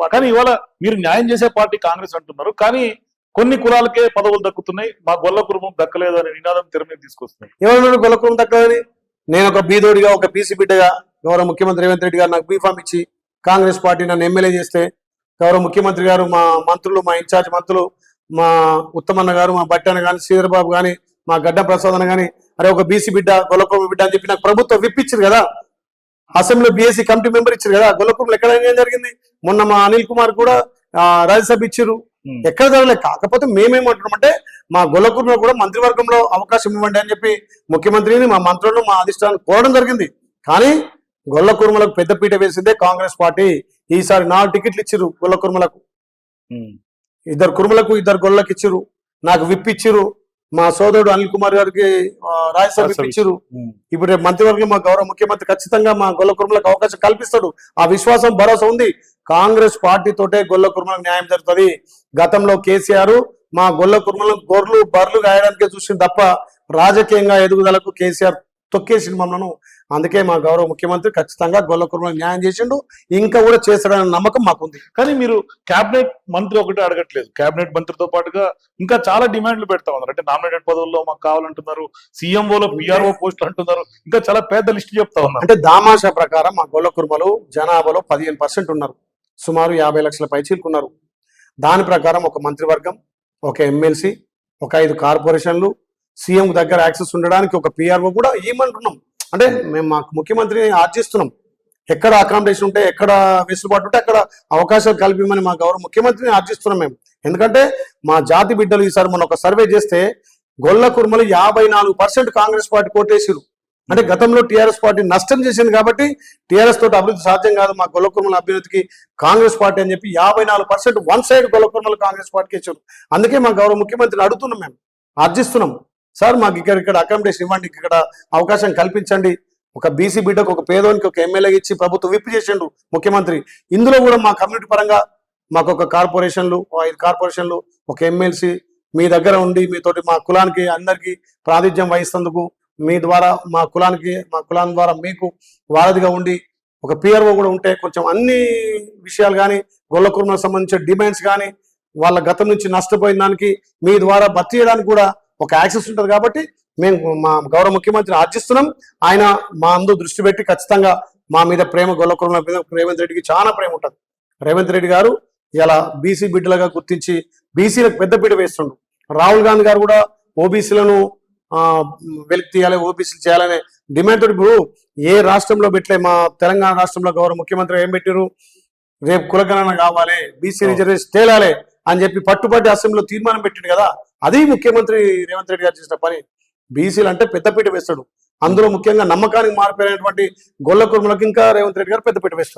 Party కానీ ఇవాళ మీరు న్యాయం చేసే పార్టీ కాంగ్రెస్ అంటున్నారు. కానీ కొన్ని కులాలకే పదవులు దక్కుతున్నాయి. మా గొల్ల కుటుంబం దక్కలేదు అనే నినాదం తెర మీద తీసుకొస్తున్నాయి. ఎవరు గొల్లకులం తక్కువని నేను ఒక బీదోడిగా ఒక పీసీ బిడ్డగా గౌరవ ముఖ్యమంత్రి రేవంత్ రెడ్డి గారు నాకు బీఫామ్ ఇచ్చి కాంగ్రెస్ పార్టీ నన్ను ఎమ్మెల్యే చేస్తే గౌరవ ముఖ్యమంత్రి గారు మా మంత్రులు మా ఇన్ఛార్జ్ మంత్రులు మా ఉత్తమన్న గారు మా బట్టన్న కానీ శ్రీధర్ బాబు కానీ మా గడ్డ ప్రసాద్ అన్న కానీ అరే ఒక బీసీ బిడ్డ గొల్లకులం బిడ్డ అని చెప్పి నాకు ప్రభుత్వం విప్పించారు కదా. అసెంబ్లీలో బీఎస్సీ కమిటీ మెంబర్ ఇచ్చారు కదా గొల్లకులం ఎక్కడ ఏం జరిగింది? మొన్న మా అనిల్ కుమార్ కూడా రాజ్యసభ ఇచ్చారు. ఎక్కడ జరగలేదు కాకపోతే మేమేమంటున్నామంటే మా గొల్లకుర్లో కూడా మంత్రివర్గంలో అవకాశం ఇవ్వండి అని చెప్పి ముఖ్యమంత్రిని మా మంత్రులను మా అధిష్టానం కోరడం జరిగింది. కానీ గొల్ల కుర్మలకు పెద్దపీట వేసిందే కాంగ్రెస్ పార్టీ. ఈసారి నాలుగు టికెట్లు ఇచ్చిరు గొల్ల కుర్మలకు. ఇద్దరు కుర్మలకు ఇద్దరు గొల్లకి ఇచ్చిరు. నాకు విప్ ఇచ్చిరు. మా సోదరుడు అనిల్ కుమార్ గారికి రాజ్యసభ ఇచ్చిరు. ఇప్పుడు రేపు మంత్రివర్గం మా గౌరవ ముఖ్యమంత్రి ఖచ్చితంగా మా గొల్ల కుర్మలకు అవకాశం కల్పిస్తాడు. ఆ విశ్వాసం భరోసా ఉంది. కాంగ్రెస్ పార్టీ తోటే గొల్ల కుర్మలకు న్యాయం జరుగుతుంది. గతంలో కేసీఆర్ మా గొల్ల కుర్మలను గొర్రెలు బర్రెలు గాయడానికే చూసింది తప్ప రాజకీయంగా ఎదుగుదలకు కేసీఆర్ తొక్కేసింది మమ్మల్ని అందుకే మా గౌరవ ముఖ్యమంత్రి ఖచ్చితంగా గొల్ల కుర్మలకు న్యాయం చేసిండు. ఇంకా కూడా చేస్తాడనే నమ్మకం మాకుంది. కానీ మీరు కేబినెట్ మంత్రి ఒకటే అడగట్లేదు. కేబినెట్ మంత్రితో పాటుగా ఇంకా చాలా డిమాండ్లు పెడతా ఉన్నారు. అంటే నామినేటెడ్ పదవుల్లో మాకు కావాలంటున్నారు. సీఎంఓలో పిఆర్ఓ పోస్టులు అంటున్నారు. ఇంకా చాలా పెద్ద లిస్ట్ చెప్తా ఉన్నారు. అంటే దామాషా ప్రకారం మా గొల్ల కుర్మలు జనాభాలో పదిహేను పర్సెంట్ ఉన్నారు. సుమారు యాభై లక్షల పైచీలుకున్నారు దాని ప్రకారం ఒక మంత్రివర్గం ఒక ఎమ్మెల్సీ ఒక ఐదు కార్పొరేషన్లు సీఎం దగ్గర యాక్సెస్ ఉండడానికి ఒక పిఆర్ఓ కూడా ఏమంటున్నాం అంటే మేము మాకు ముఖ్యమంత్రిని ఆర్జిస్తున్నాం. ఎక్కడ అకామిడేషన్ ఉంటే ఎక్కడ వెసులుబాటు ఉంటే అక్కడ అవకాశాలు కల్పించమని మా గౌరవ ముఖ్యమంత్రిని ఆర్జిస్తున్నాం మేము. ఎందుకంటే మా జాతి బిడ్డలు ఈసారి మనం ఒక సర్వే చేస్తే గొల్ల కుర్మలు యాభై నాలుగు పర్సెంట్ కాంగ్రెస్ పార్టీ కోటేసిరు అంటే గతంలో టీఆర్ఎస్ పార్టీ నష్టం చేసింది కాబట్టి టీఆర్ఎస్ తోటి అభివృద్ధి సాధ్యం కాదు మా గొల్లకుర్మల అభ్యున్నతికి కాంగ్రెస్ పార్టీ అని చెప్పి యాభై నాలుగు పర్సెంట్ వన్ సైడ్ గొల్లకుర్మలు కాంగ్రెస్ పార్టీకి ఇచ్చారు. అందుకే మా గౌరవ ముఖ్యమంత్రిని అడుగుతున్నాం మేము ఆర్జిస్తున్నాం. సార్ మాకు ఇక్కడ ఇక్కడ అకామిడేషన్ ఇవ్వండి ఇక్కడ అవకాశం కల్పించండి. ఒక బీసీ బిడ్డకు ఒక పేదోనికి ఒక ఎమ్మెల్యే ఇచ్చి ప్రభుత్వం విప్పు చేసిండు ముఖ్యమంత్రి. ఇందులో కూడా మా కమ్యూనిటీ పరంగా మాకు ఒక కార్పొరేషన్లు ఐదు కార్పొరేషన్లు ఒక ఎమ్మెల్సీ మీ దగ్గర ఉండి మీతోటి మా కులానికి అందరికీ ప్రాతిధ్యం వహిస్తున్నందుకు మీ ద్వారా మా కులానికి మా కులాం ద్వారా మీకు వారధిగా ఉండి ఒక పిఆర్ఓ కూడా ఉంటే కొంచెం అన్ని విషయాలు కానీ గొల్ల సంబంధించిన డిమాండ్స్ కానీ వాళ్ళ గతం నుంచి నష్టపోయిన దానికి మీ ద్వారా భర్తీ చేయడానికి కూడా ఒక యాక్సెస్ ఉంటుంది కాబట్టి మేము మా గౌరవ ముఖ్యమంత్రిని ఆర్జిస్తున్నాం. ఆయన మా అందు దృష్టి పెట్టి ఖచ్చితంగా మా మీద ప్రేమ గొల్ల కుటుంబం మీద రేవంత్ రెడ్డికి చాలా ప్రేమ ఉంటుంది. రేవంత్ రెడ్డి గారు ఇలా బీసీ బిడ్డలుగా గుర్తించి బీసీలకు పెద్దపీట వేస్తుండు రాహుల్ గాంధీ గారు కూడా ఓబీసీలను వెలికి తీయాలి ఓబీసీలు చేయాలనే డిమాండ్ తోటి ఇప్పుడు ఏ రాష్ట్రంలో పెట్టలే మా తెలంగాణ రాష్ట్రంలో గౌరవ ముఖ్యమంత్రి ఏం పెట్టారు రేపు కులగణన కావాలి బీసీ. రిజర్వేషన్ తేలాలి అని చెప్పి పట్టుబట్టి అసెంబ్లీలో తీర్మానం పెట్టాడు కదా. అది ముఖ్యమంత్రి రేవంత్ రెడ్డి గారు చేసిన పని. బీసీలు అంటే పెద్దపీట వేస్తాడు. అందులో ముఖ్యంగా నమ్మకానికి మారిపోయినటువంటి గొల్ల కుర్మలకు ఇంకా రేవంత్ రెడ్డి గారు పెద్దపీట వేస్తారు